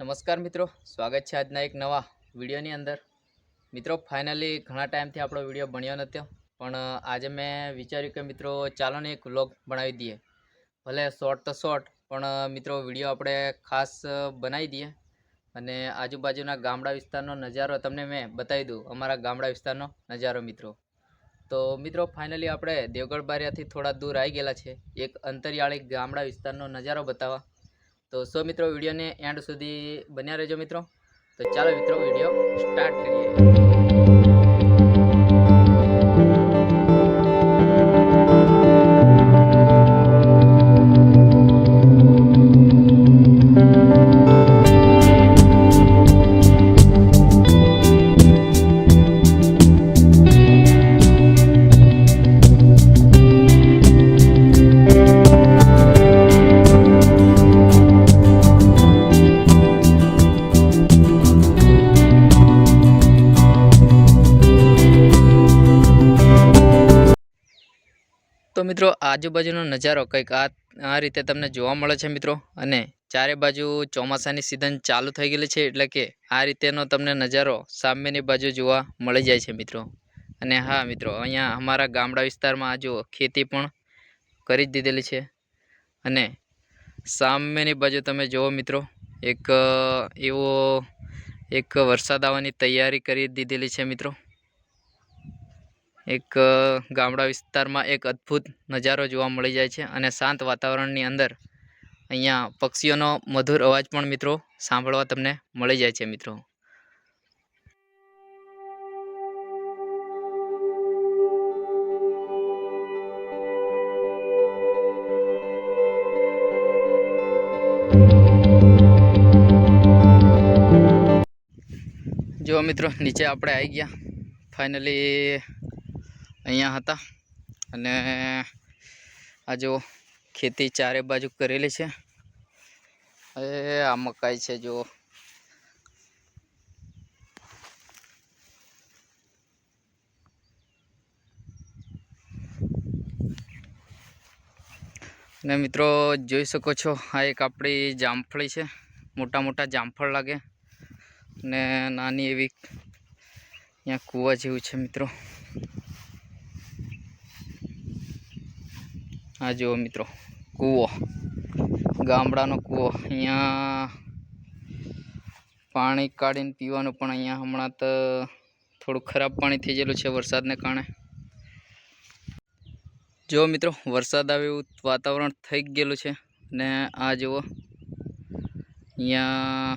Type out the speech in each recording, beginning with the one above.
નમસ્કાર મિત્રો, સ્વાગત છે આજના એક નવા વિડીયોની અંદર. મિત્રો ફાઇનલી ઘણા ટાઈમથી આપણો વીડિયો બન્યો નહોતો, પણ આજે મેં વિચાર્યું કે મિત્રો ચાલોને એક વ્લોગ બનાવી દઈએ. ભલે શોર્ટ તો શોર્ટ પણ મિત્રો, વીડિયો આપણે ખાસ બનાવી દઈએ. અને આજુબાજુના ગામડા વિસ્તારનો નજારો તમને મેં બતાવી દઉં, અમારા ગામડા વિસ્તારનો નજારો મિત્રો. તો, મિત્રો ફાઇનલી આપણે દેવગઢ બારિયાથી થોડા દૂર આવી ગયેલા છે. એક અંતરિયાળી ગામડા વિસ્તારનો નજારો બતાવવા. તો સો મિત્રો, વિડીયોને એન્ડ સુધી બન્યા રહેજો મિત્રો. તો ચાલો મિત્રો, વીડિયો સ્ટાર્ટ કરીએ. તો મિત્રો, આજુબાજુનો નજારો કંઈક આ આ રીતે તમને જોવા મળે છે મિત્રો. અને ચારે બાજુ ચોમાસાની સિઝન ચાલુ થઈ ગયેલી છે, એટલે કે આ રીતેનો તમને નજારો સામેની બાજુ જોવા મળી જાય છે મિત્રો. અને હા મિત્રો, અહીંયા અમારા ગામડા વિસ્તારમાં આ જુઓ ખેતી પણ કરી જ દીધેલી છે. અને સામેની બાજુ તમે જુઓ મિત્રો, એક એવો એક વરસાદ આવવાની તૈયારી કરી દીધેલી છે મિત્રો. એક ગામડા વિસ્તારમાં એક અદ્ભુત નજારો જોવા મળી જાય છે અને શાંત વાતાવરણની અંદર અહીંયા પક્ષીઓનો મધુર અવાજ પણ મિત્રો સાંભળવા તમને મળી જાય છે મિત્રો. જો મિત્રો નીચે આપણે આવી ગયા. ફાઇનલી અહીંયા હતા અને આ જો ખેતી ચારે બાજુ કરેલી છે. એ આ મકાઈ છે જો અને મિત્રો જોઈ શકો છો, આ એક આપણી જામફળી છે. મોટા મોટા જામફળ લાગે ને નાની એવી અહીંયા કૂવા જેવું છે મિત્રો. આ જુઓ મિત્રો, કૂવો. ગામડાનો કૂવો. અહીંયા પાણી કાઢીને પીવાનું પણ અહીંયા હમણાં તો થોડું ખરાબ પાણી થઈ ગયેલું છે વરસાદને કારણે. જો મિત્રો, વરસાદ આવે એવું વાતાવરણ થઈ ગયેલું છે ને આ જુઓ. અહીંયા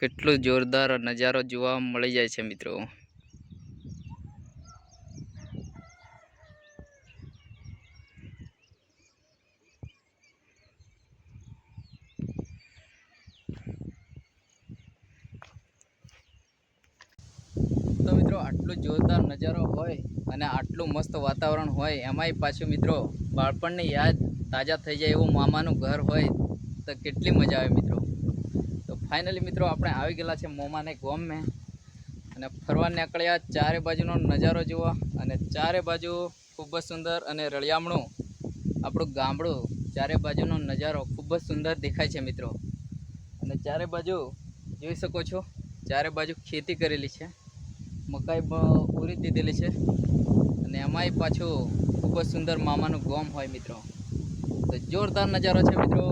કેટલો જોરદાર નજારો જોવા મળી જાય છે મિત્રો તો મિત્રો આટલું જોરદાર નજારો હોય અને આટલું મસ્ત વાતાવરણ હોય, એમાંય પાછું મિત્રો બાળપણની યાદ તાજા થઈ જાય એવું મામાનું ઘર હોય તો કેટલી મજા આવે મિત્રો. તો ફાઇનલી મિત્રો આપણે આવી ગયેલા છે મોમાને ગોમે અને ફરવા નીકળ્યા ચારે બાજુનો નજારો જોવા અને ચારે બાજુ ખૂબ જ સુંદર અને રળિયામણું આપણું ગામડું ચારે બાજુનો નજારો ખૂબ જ સુંદર દેખાય છે મિત્રો. અને ચારે બાજુ જોઈ શકો છો, ચારે બાજુ ખેતી કરેલી છે. મકાઈ પૂરી દીધેલી છે. અને એમાંય પાછું ખૂબ જ સુંદર મામાનું ગોમ હોય મિત્રો. તો જોરદાર નજારો છે મિત્રો.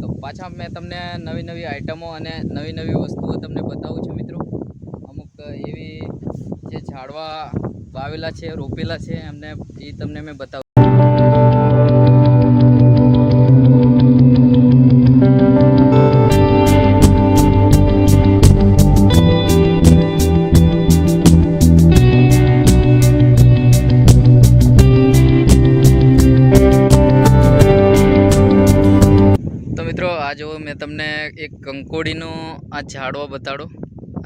તો પાછા મેં તમને નવી નવી આઈટમો અને નવી નવી વસ્તુઓ તમને બતાવું છું મિત્રો. અમુક એવી જે ઝાડવા વાવેલા છે, રોપેલા છે, એમને એ તમને મેં બતાવું તમને એક કંકોડીનો આ ઝાડવો બતાડો.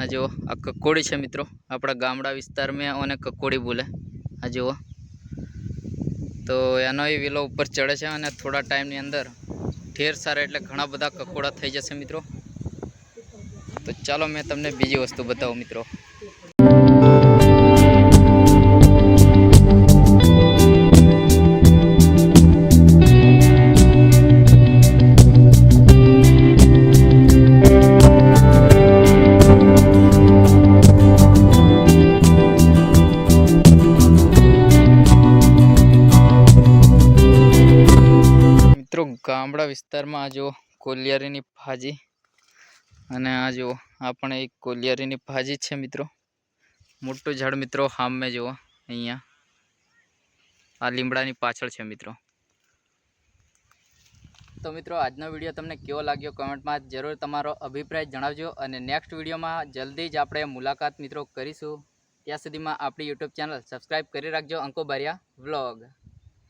આ જુઓ, આ કકોડી છે મિત્રો. આપણા ગામડા વિસ્તારમાં અને કકોડી બોલે. આ જુઓ. તો એનો એ વેલો ઉપર ચડે છે અને થોડા ટાઈમની અંદર ઢેર સારા એટલે ઘણા બધા કકોડા થઈ જશે મિત્રો. તો ચાલો મેં તમને બીજી વસ્તુ બતાવું મિત્રો. ગામડા વિસ્તારમાં આ જુઓ, કોલિયારીની ભાજી. અને આ જુઓ, આ પણ એક કોલિયારીની ભાજી છે મિત્રો. મોટું ઝાડ મિત્રો સામે જુઓ, અહીંયા. આ લીમડાની પાછળ છે મિત્રો. તો મિત્રો, આજનો વીડિયો તમને કેવો લાગ્યો કમેન્ટમાં જરૂર તમારો અભિપ્રાય જણાવજો. અને નેક્સ્ટ વિડીયોમાં જલ્દી જ આપણે મુલાકાત મિત્રો કરીશું. ત્યાં સુધીમાં આપણી યુટ્યુબ ચેનલ સબસ્ક્રાઈબ કરી રાખજો. અંકો ભર્યા વ્લોગ.